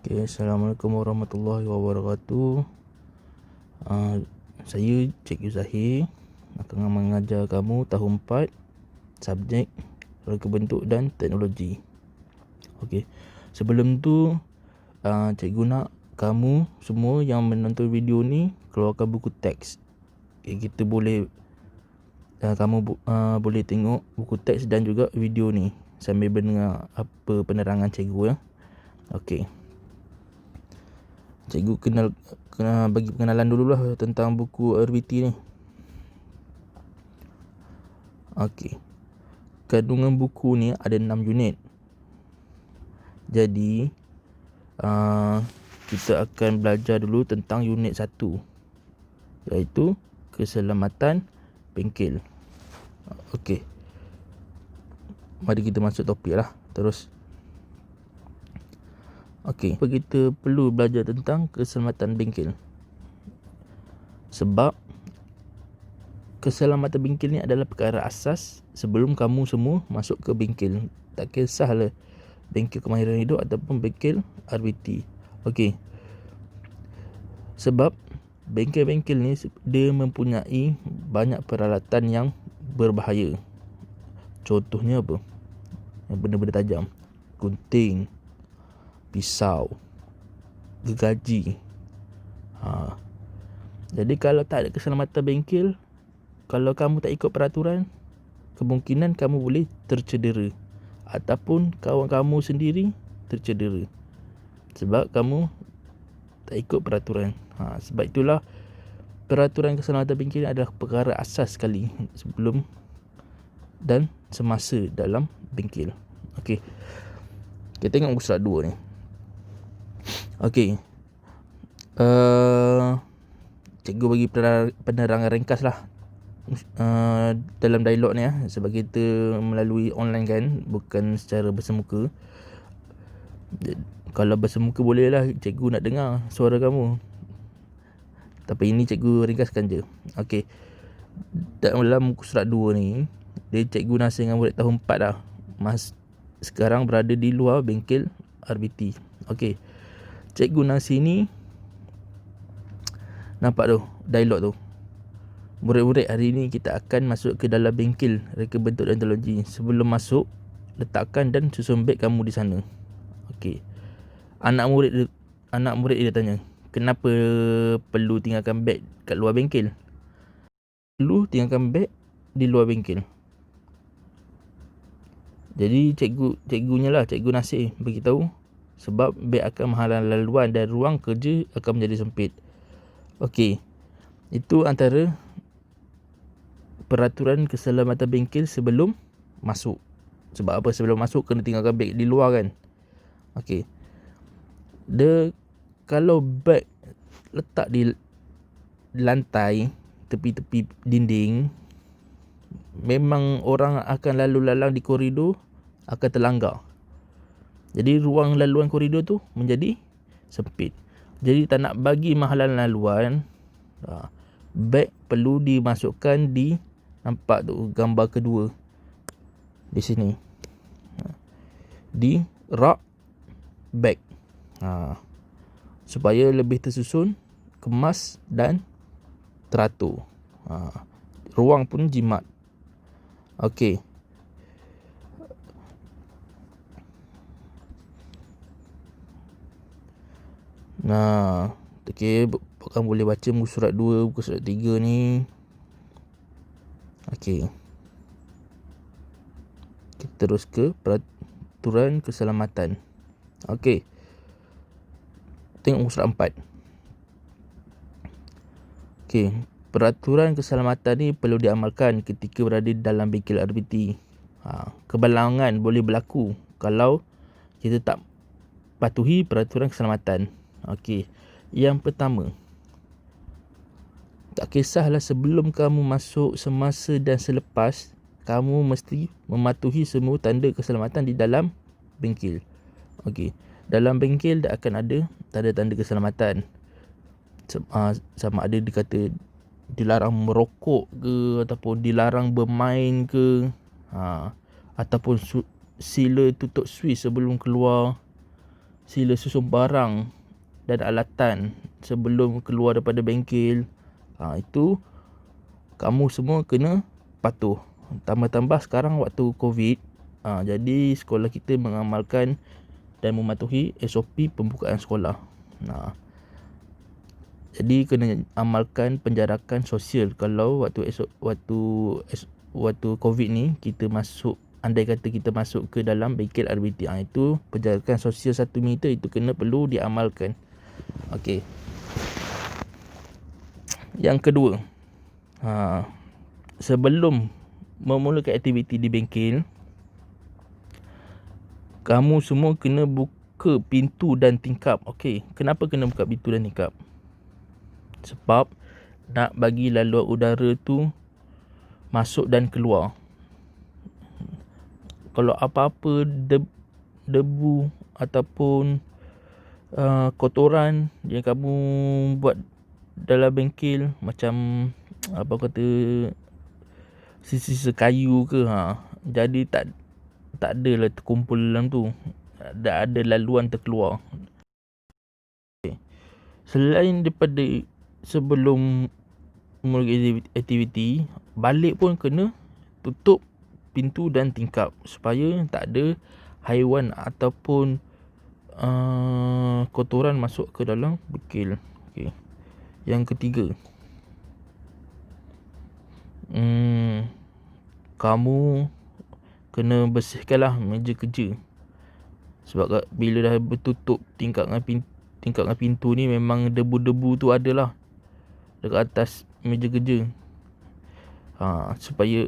Okay, Assalamualaikum warahmatullahi wabarakatuh. Uh, saya Cikgu Zahir akan mengajar kamu tahun 4 subjek reka bentuk dan teknologi. Okey. Sebelum tu uh, cikgu nak kamu semua yang menonton video ni keluarkan buku teks. Okay, kita boleh uh, kamu uh, boleh tengok buku teks dan juga video ni sambil mendengar apa penerangan cikgu ya. Okey. Cikgu kenal kena bagi pengenalan dululah tentang buku RBT ni. Okey. Kandungan buku ni ada 6 unit. Jadi uh, kita akan belajar dulu tentang unit 1 iaitu keselamatan bengkel. Okey. Mari kita masuk topik lah. Terus. Okey, kita perlu belajar tentang keselamatan bengkel. Sebab keselamatan bengkel ni adalah perkara asas sebelum kamu semua masuk ke bengkel. Tak kisahlah bengkel kemahiran hidup ataupun bengkel RBT. Okey. Sebab bengkel-bengkel ni dia mempunyai banyak peralatan yang berbahaya. Contohnya apa? Benda-benda tajam. Gunting, pisau, gergaji. Ha. Jadi kalau tak ada keselamatan bengkel, kalau kamu tak ikut peraturan, kemungkinan kamu boleh tercedera ataupun kawan kamu sendiri tercedera. Sebab kamu tak ikut peraturan. Ha, sebab itulah peraturan keselamatan bengkel adalah perkara asas sekali sebelum dan semasa dalam bengkel. Okey. Kita tengok muka surat 2 ni. Okey. Uh, cikgu bagi penerangan ringkas lah. Uh, dalam dialog ni ya sebab kita melalui online kan bukan secara bersemuka. Kalau bersemuka boleh lah cikgu nak dengar suara kamu. Tapi ini cikgu ringkaskan je. Ok dalam muka surat 2 ni dia cikgu nasi dengan murid tahun 4 dah. Mas sekarang berada di luar bengkel RBT ok Cikgu Nasi ni nampak tu dialog tu. Murid-murid hari ni kita akan masuk ke dalam bengkel reka bentuk dan teknologi. Sebelum masuk, letakkan dan susun beg kamu di sana. Okey. Anak murid anak murid dia tanya, "Kenapa perlu tinggalkan beg kat luar bengkel?" Perlu tinggalkan beg di luar bengkel. Jadi cikgu cikgunya lah, cikgu Nasir bagi tahu sebab beg akan menghalang laluan dan ruang kerja akan menjadi sempit. Okey. Itu antara peraturan keselamatan bengkel sebelum masuk. Sebab apa sebelum masuk kena tinggalkan beg di luar kan. Okey. Dia kalau beg letak di lantai tepi-tepi dinding memang orang akan lalu lalang di koridor akan terlanggar. Jadi ruang laluan koridor tu menjadi sempit. Jadi tak nak bagi mahalan laluan, ha, beg perlu dimasukkan di nampak tu gambar kedua di sini. Ha, di rak beg. Ha, supaya lebih tersusun, kemas dan teratur. Ruang pun jimat. Okey. Nah, okey, kamu boleh baca muka surat 2, muka surat 3 ni. Okey. Kita terus ke peraturan keselamatan. Okey. Tengok muka surat 4. Okey, peraturan keselamatan ni perlu diamalkan ketika berada dalam bengkel RBT. Ha, kebalangan boleh berlaku kalau kita tak patuhi peraturan keselamatan. Okey. Yang pertama. Tak kisahlah sebelum kamu masuk, semasa dan selepas, kamu mesti mematuhi semua tanda keselamatan di dalam bengkel. Okey. Dalam bengkel dah akan ada tanda-tanda keselamatan. Ah, sama ada dikata dilarang merokok ke ataupun dilarang bermain ke ha, ataupun sila tutup switch sebelum keluar sila susun barang dan alatan sebelum keluar daripada bengkel. Ha, itu kamu semua kena patuh. Tambah-tambah sekarang waktu COVID, ha, jadi sekolah kita mengamalkan dan mematuhi SOP pembukaan sekolah. Nah. Jadi kena amalkan penjarakan sosial kalau waktu esok waktu waktu COVID ni kita masuk andai kata kita masuk ke dalam bengkel RBT ha, itu penjarakan sosial 1 meter itu kena perlu diamalkan. Okey. Yang kedua. Ha, sebelum memulakan aktiviti di bengkel kamu semua kena buka pintu dan tingkap. Okey, kenapa kena buka pintu dan tingkap? Sebab nak bagi laluan udara tu masuk dan keluar. Kalau apa-apa debu ataupun uh, kotoran yang kamu buat dalam bengkel macam apa kata sisa-sisa kayu ke ha. Jadi tak tak ada lah terkumpul dalam tu. Tak ada laluan terkeluar. Okay. selain daripada sebelum mula aktiviti balik pun kena tutup pintu dan tingkap supaya tak ada haiwan ataupun uh, kotoran masuk ke dalam bekil okay. yang ketiga hmm, kamu kena bersihkanlah meja kerja. Sebab bila dah bertutup tingkap dengan pintu, tingkap dengan pintu ni memang debu-debu tu adalah dekat atas meja kerja. Ha, supaya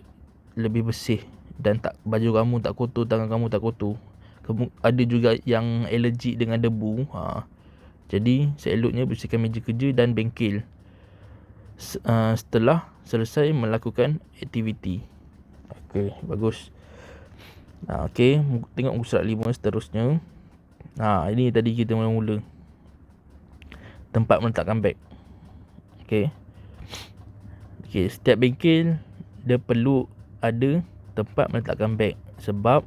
lebih bersih dan tak baju kamu tak kotor, tangan kamu tak kotor. Ada juga yang allergic dengan debu. Ha. Jadi seeloknya bersihkan meja kerja dan bengkel. Uh, setelah selesai melakukan aktiviti. Okey, bagus. Ha, okay, tengok muka surat 5 seterusnya. Ha, ini tadi kita mula-mula. Tempat meletakkan beg. Okay. Okay, setiap bengkel dia perlu ada tempat meletakkan beg. Sebab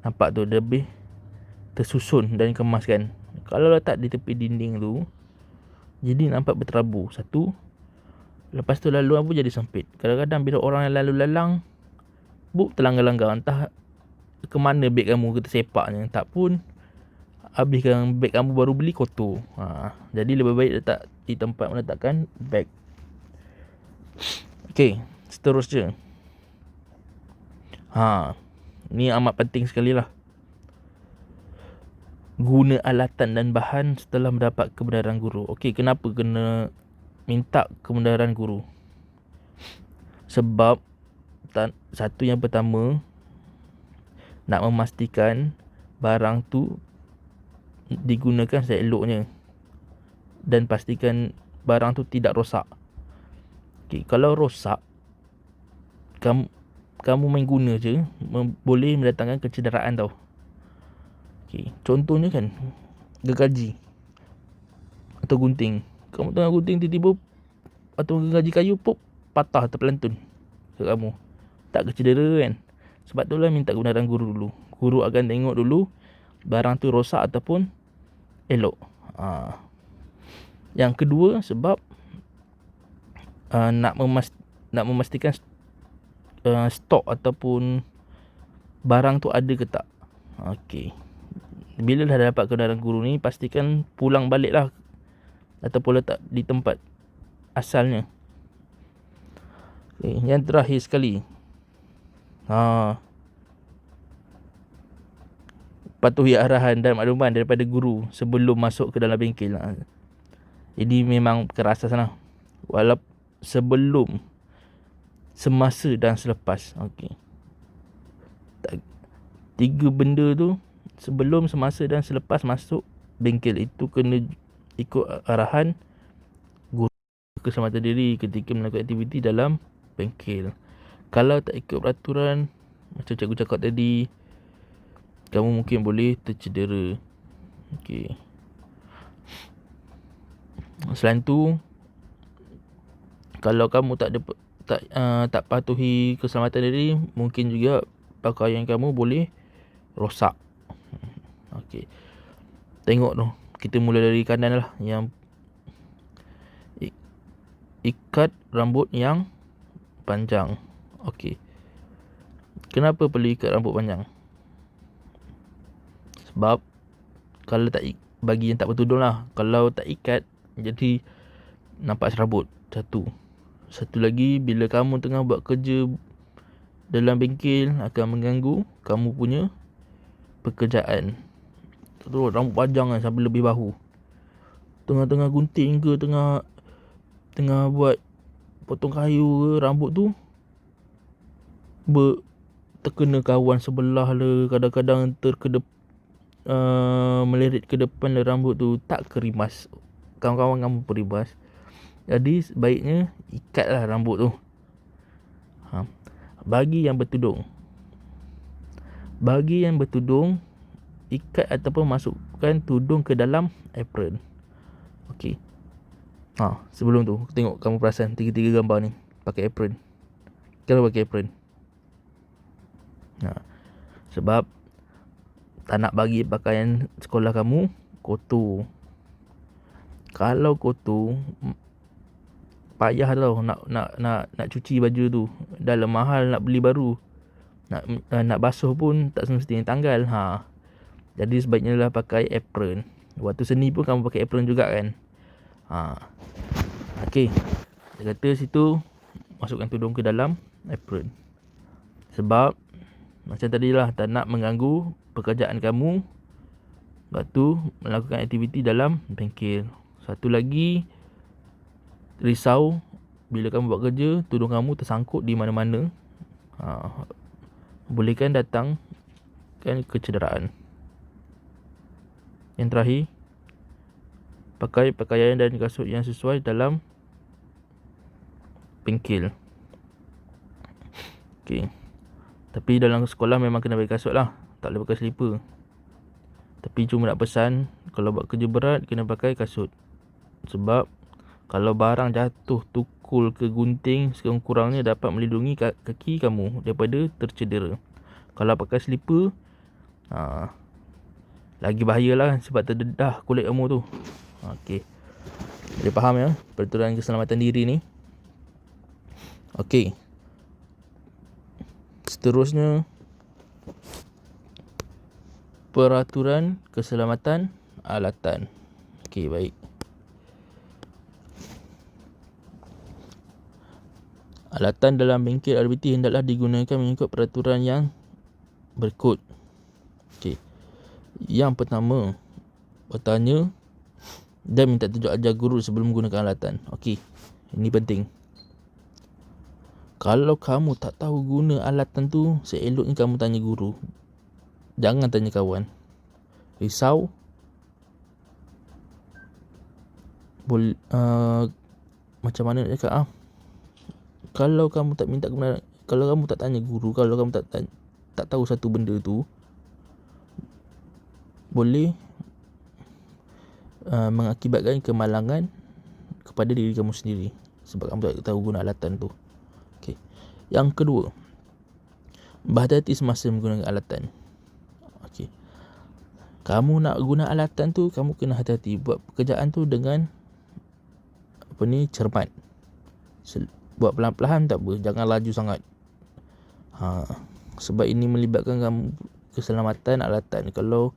nampak tu lebih tersusun dan kemaskan. Kalau letak di tepi dinding tu, jadi nampak berterabur. Satu, lepas tu laluan pun jadi sempit. Kadang-kadang bila orang yang lalu lalang, buk terlanggar-langgar. Entah ke mana beg kamu kita sepaknya tak pun habiskan beg kamu baru beli kotor ha, jadi lebih baik letak di tempat meletakkan beg ok seterusnya ha, ni amat penting sekali lah. Guna alatan dan bahan setelah mendapat kebenaran guru. Ok kenapa kena minta kebenaran guru? Sebab satu yang pertama nak memastikan barang tu digunakan seeloknya dan pastikan barang tu tidak rosak. Okay, kalau rosak kamu kamu main guna je boleh mendatangkan kecederaan tau. Okay, contohnya kan gergaji atau gunting. Kamu tengah gunting tiba-tiba atau gergaji kayu pop patah terpelantun ke kamu. Tak kecedera kan? Sebab tu lah minta kebenaran guru dulu. Guru akan tengok dulu barang tu rosak ataupun elok. Ha. Yang kedua sebab uh, nak memas nak memastikan uh, stok ataupun barang tu ada ke tak. Okey. Bila dah dapat kebenaran guru ni pastikan pulang balik lah ataupun letak di tempat asalnya. Okay. Yang terakhir sekali Ha. Patuhi arahan dan makluman daripada guru sebelum masuk ke dalam bengkel. Ha. Ini memang kerasa sana. Walaupun sebelum semasa dan selepas. Okey. Tiga benda tu sebelum semasa dan selepas masuk bengkel itu kena ikut arahan guru keselamatan diri ketika melakukan aktiviti dalam bengkel kalau tak ikut peraturan macam cikgu cakap tadi kamu mungkin boleh tercedera okey selain tu kalau kamu tak ada tak uh, tak patuhi keselamatan diri mungkin juga pakaian kamu boleh rosak. Okey tengok tu kita mula dari kanan lah. Yang ikat rambut yang panjang. Okey kenapa perlu ikat rambut panjang? Sebab kalau tak bagi yang tak bertudung lah. Kalau tak ikat jadi nampak serabut. Satu satu lagi bila kamu tengah buat kerja dalam bengkel akan mengganggu kamu punya pekerjaan. Tu rambut panjang kan sampai lebih bahu. Tengah-tengah gunting ke tengah tengah buat potong kayu ke rambut tu ber terkena kawan sebelah le kadang-kadang terkedep uh, melirik ke depan le rambut tu tak kerimas kawan-kawan kamu perimas jadi sebaiknya ikatlah rambut tu. Ha. Bagi yang bertudung. Bagi yang bertudung ikat ataupun masukkan tudung ke dalam apron. Okey. Ha, sebelum tu tengok kamu perasan tiga-tiga gambar ni pakai apron. Kalau pakai apron. Ha. Sebab tak nak bagi pakaian sekolah kamu kotor. Kalau kotor payah tau nak nak nak nak cuci baju tu. Dah lah mahal nak beli baru. Nak uh, nak basuh pun tak semestinya tanggal. Ha. Jadi sebaiknya lah pakai apron. Waktu seni pun kamu pakai apron juga kan. Ha. Okey. Dia kata situ masukkan tudung ke dalam apron. Sebab macam tadi lah tak nak mengganggu pekerjaan kamu waktu melakukan aktiviti dalam bengkel. Satu lagi risau bila kamu buat kerja tudung kamu tersangkut di mana-mana. Ha, bolehkan datang kan kecederaan. Yang terakhir pakai pakaian dan kasut yang sesuai dalam bengkel okey. Tapi dalam sekolah memang kena pakai kasut lah tak boleh pakai slipper tapi cuma nak pesan kalau buat kerja berat kena pakai kasut. Sebab kalau barang jatuh tukul ke gunting sekurang-kurangnya dapat melindungi kaki kamu daripada tercedera. Kalau pakai slipper ha, lagi bahayalah sebab terdedah kulit kamu tu. Okey. Jadi faham ya peraturan keselamatan diri ni. Okey. Seterusnya peraturan keselamatan alatan. Okey, baik. Alatan dalam bengkel RBT hendaklah digunakan mengikut peraturan yang berikut. Okey. Yang pertama, bertanya dan minta tunjuk ajar guru sebelum menggunakan alatan. Okey. Ini penting. Kalau kamu tak tahu guna alatan tu, seeloknya kamu tanya guru. Jangan tanya kawan. Risau. Bol, uh, macam mana nak cakap ah? Kalau kamu tak minta kebenaran kalau kamu tak tanya guru kalau kamu tak tak, tak tahu satu benda tu boleh uh, mengakibatkan kemalangan kepada diri kamu sendiri sebab kamu tak tahu guna alatan tu. Okey. Yang kedua berhati-hati semasa menggunakan alatan. Okey. Kamu nak guna alatan tu kamu kena hati-hati. Buat pekerjaan tu dengan apa ni cermat buat pelan-pelan tak apa jangan laju sangat. Ha sebab ini melibatkan kamu keselamatan alatan. Kalau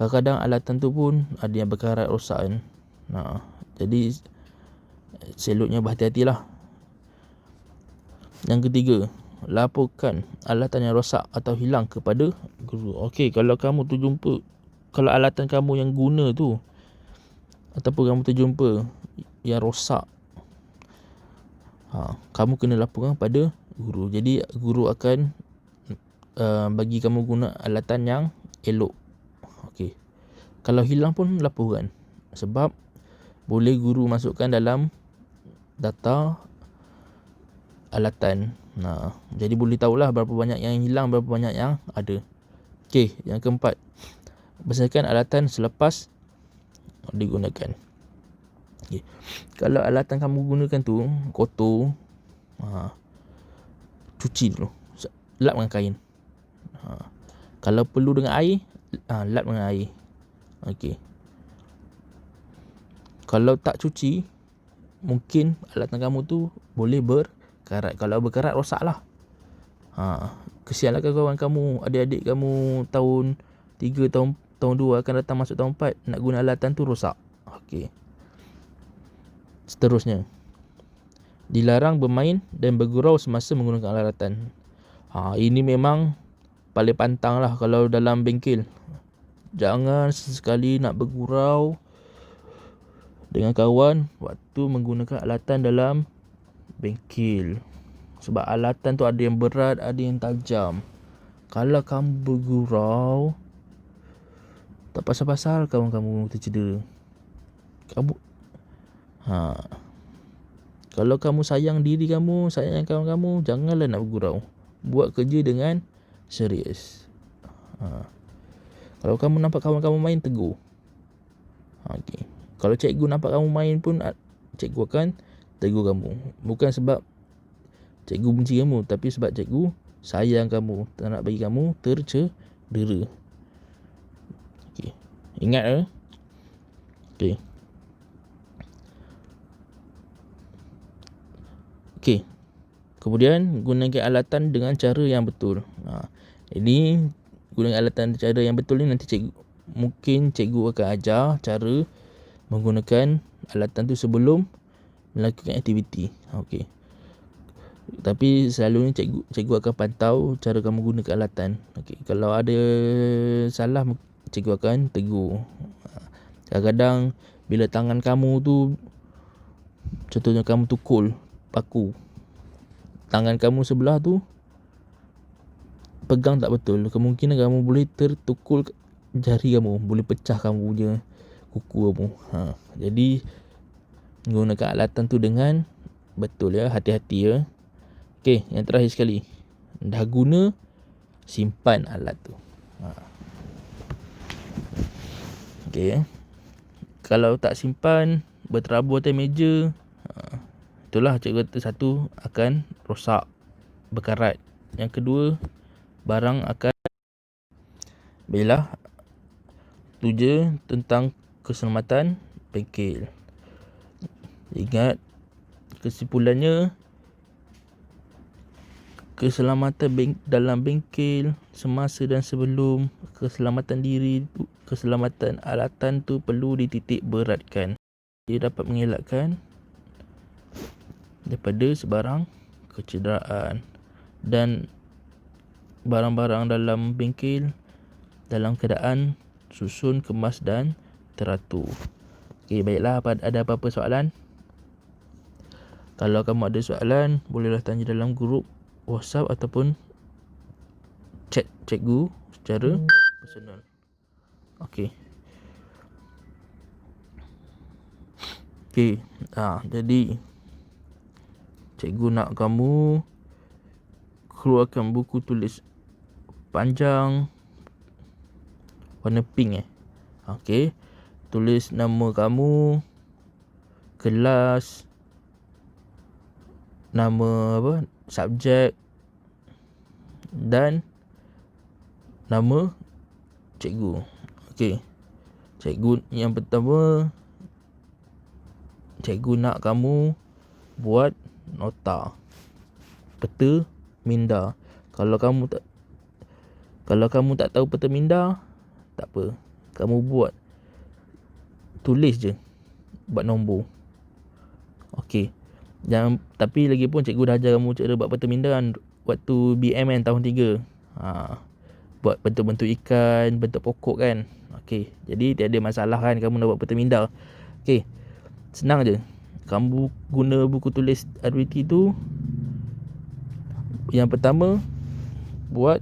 kadang-kadang alatan tu pun ada yang berkarat rosak kan. Ha jadi selutnya berhati-hatilah. Yang ketiga laporkan alatan yang rosak atau hilang kepada guru. Okey kalau kamu tu jumpa kalau alatan kamu yang guna tu ataupun kamu terjumpa yang rosak ha, kamu kena laporkan pada guru. Jadi guru akan uh, bagi kamu guna alatan yang elok. Okey. Kalau hilang pun laporkan. Sebab boleh guru masukkan dalam data alatan. Nah, jadi boleh tahulah berapa banyak yang hilang, berapa banyak yang ada. Okey, yang keempat. Bersihkan alatan selepas digunakan. Okay. Kalau alatan kamu gunakan tu kotor, ha, cuci dulu. Lap dengan kain. Ha. Kalau perlu dengan air, ha, lap dengan air. Okey. Kalau tak cuci, mungkin alatan kamu tu boleh berkarat. Kalau berkarat, rosaklah. Ha, kesianlah kawan kamu, adik-adik kamu tahun 3, tahun tahun 2 akan datang masuk tahun 4 nak guna alatan tu rosak. Okey. Seterusnya. Dilarang bermain dan bergurau semasa menggunakan alatan. Ha, ini memang paling pantang lah kalau dalam bengkel. Jangan sesekali nak bergurau dengan kawan waktu menggunakan alatan dalam bengkel. Sebab alatan tu ada yang berat, ada yang tajam. Kalau kamu bergurau, tak pasal-pasal kawan kamu tercedera. Kamu ha. Kalau kamu sayang diri kamu, sayang kawan kamu, janganlah nak bergurau. Buat kerja dengan serius. Ha. Kalau kamu nampak kawan kamu main, tegur. Ha, okay. Kalau cikgu nampak kamu main pun, cikgu akan tegur kamu. Bukan sebab cikgu benci kamu, tapi sebab cikgu sayang kamu. Tak nak bagi kamu tercedera. Okay. Ingat eh? Okay. Okey. Kemudian gunakan alatan dengan cara yang betul. Ha, ini gunakan alatan cara yang betul ni nanti cikgu mungkin cikgu akan ajar cara menggunakan alatan tu sebelum melakukan aktiviti. Okey. Tapi selalunya cikgu cikgu akan pantau cara kamu gunakan alatan. Okey. Kalau ada salah cikgu akan tegur. Ha, kadang-kadang bila tangan kamu tu contohnya kamu tukul paku tangan kamu sebelah tu pegang tak betul kemungkinan kamu boleh tertukul jari kamu boleh pecah kamu punya kuku kamu ha. jadi menggunakan alatan tu dengan betul ya hati-hati ya Okey, yang terakhir sekali dah guna simpan alat tu ha. Okey, kalau tak simpan berterabur atas meja ha. Itulah cikgu kata satu akan rosak berkarat. Yang kedua barang akan bila tu je tentang keselamatan bengkel. Ingat kesimpulannya keselamatan beng- dalam bengkel semasa dan sebelum keselamatan diri keselamatan alatan tu perlu dititik beratkan. Ia dapat mengelakkan daripada sebarang kecederaan dan barang-barang dalam bengkel dalam keadaan susun, kemas dan teratur. Okey, baiklah ada apa-apa soalan? Kalau kamu ada soalan, bolehlah tanya dalam grup WhatsApp ataupun chat cikgu secara personal. Okey. Okey, ha, jadi cikgu nak kamu keluarkan buku tulis panjang warna pink eh. Okey. Tulis nama kamu, kelas, nama apa, subjek dan nama cikgu. Okey. Cikgu yang pertama cikgu nak kamu buat nota. Peta minda. Kalau kamu tak kalau kamu tak tahu peta minda tak apa. Kamu buat. Tulis je. Buat nombor. Okey. Jangan tapi lagi pun cikgu dah ajar kamu cara buat peta minda kan waktu BMN tahun 3 ha. Buat bentuk-bentuk ikan bentuk pokok kan. Okey. Jadi tiada masalah kan kamu nak buat peta minda. Okey. Senang je kamu guna buku tulis RWT tu yang pertama buat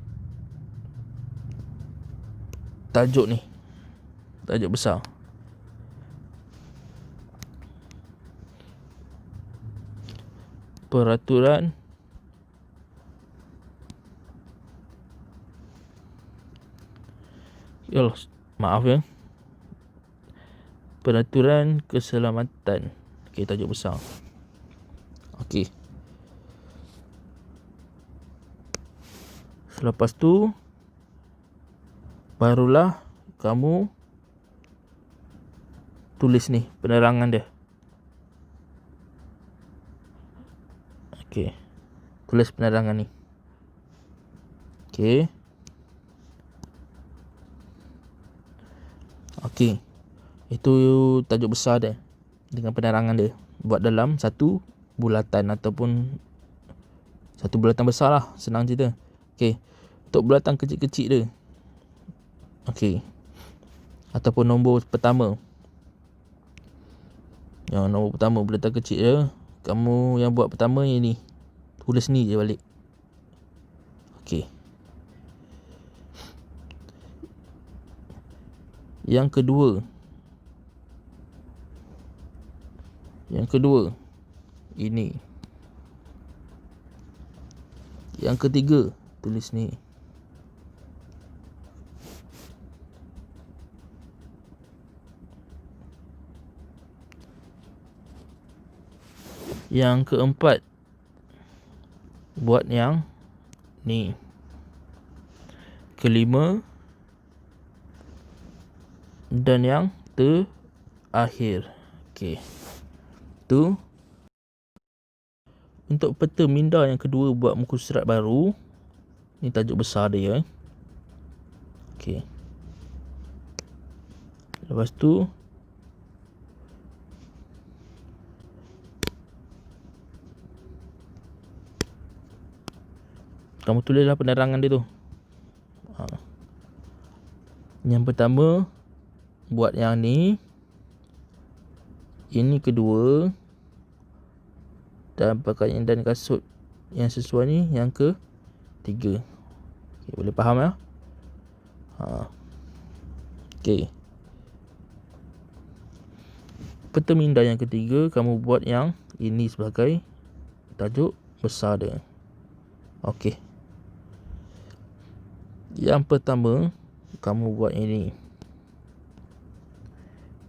tajuk ni tajuk besar peraturan Ya maaf ya. Peraturan keselamatan. Okey, tajuk besar. Okey. Selepas tu barulah kamu tulis ni penerangan dia. Okey. Tulis penerangan ni. Okey. Okey. Itu tajuk besar dia dengan penerangan dia. Buat dalam satu bulatan ataupun satu bulatan besar lah. Senang cerita. Okey. Untuk bulatan kecil-kecil dia. Okey. Ataupun nombor pertama. Yang nombor pertama bulatan kecil dia. Kamu yang buat pertama yang ni. Tulis ni je balik. Okey. Yang kedua. Yang kedua. Ini. Yang ketiga. Tulis ni. Yang keempat. Buat yang ni. Kelima dan yang terakhir. Okey. Tu untuk peta minda yang kedua buat muka surat baru. Ni tajuk besar dia. Okey. Lepas tu Kamu tulislah penerangan dia tu. Ha. Yang pertama buat yang ni ini kedua. Dan pakaian dan kasut yang sesuai ni yang ke tiga. Okay, boleh faham ya? Ha. ok peta minda yang ketiga kamu buat yang ini sebagai tajuk besar dia ok yang pertama kamu buat ini.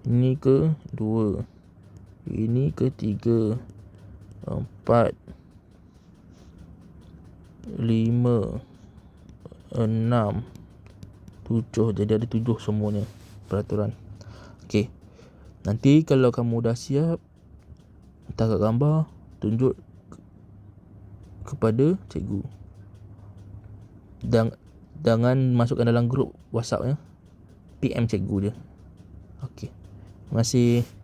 Ini ke dua Ini ke tiga Empat Lima Enam Tujuh. Jadi ada tujuh semuanya Peraturan. Okey. Nanti kalau kamu dah siap Letak kat gambar Tunjuk Kepada cikgu. Dan Jangan masukkan dalam grup Whatsapp ya. PM cikgu je. Okey. Terima kasih.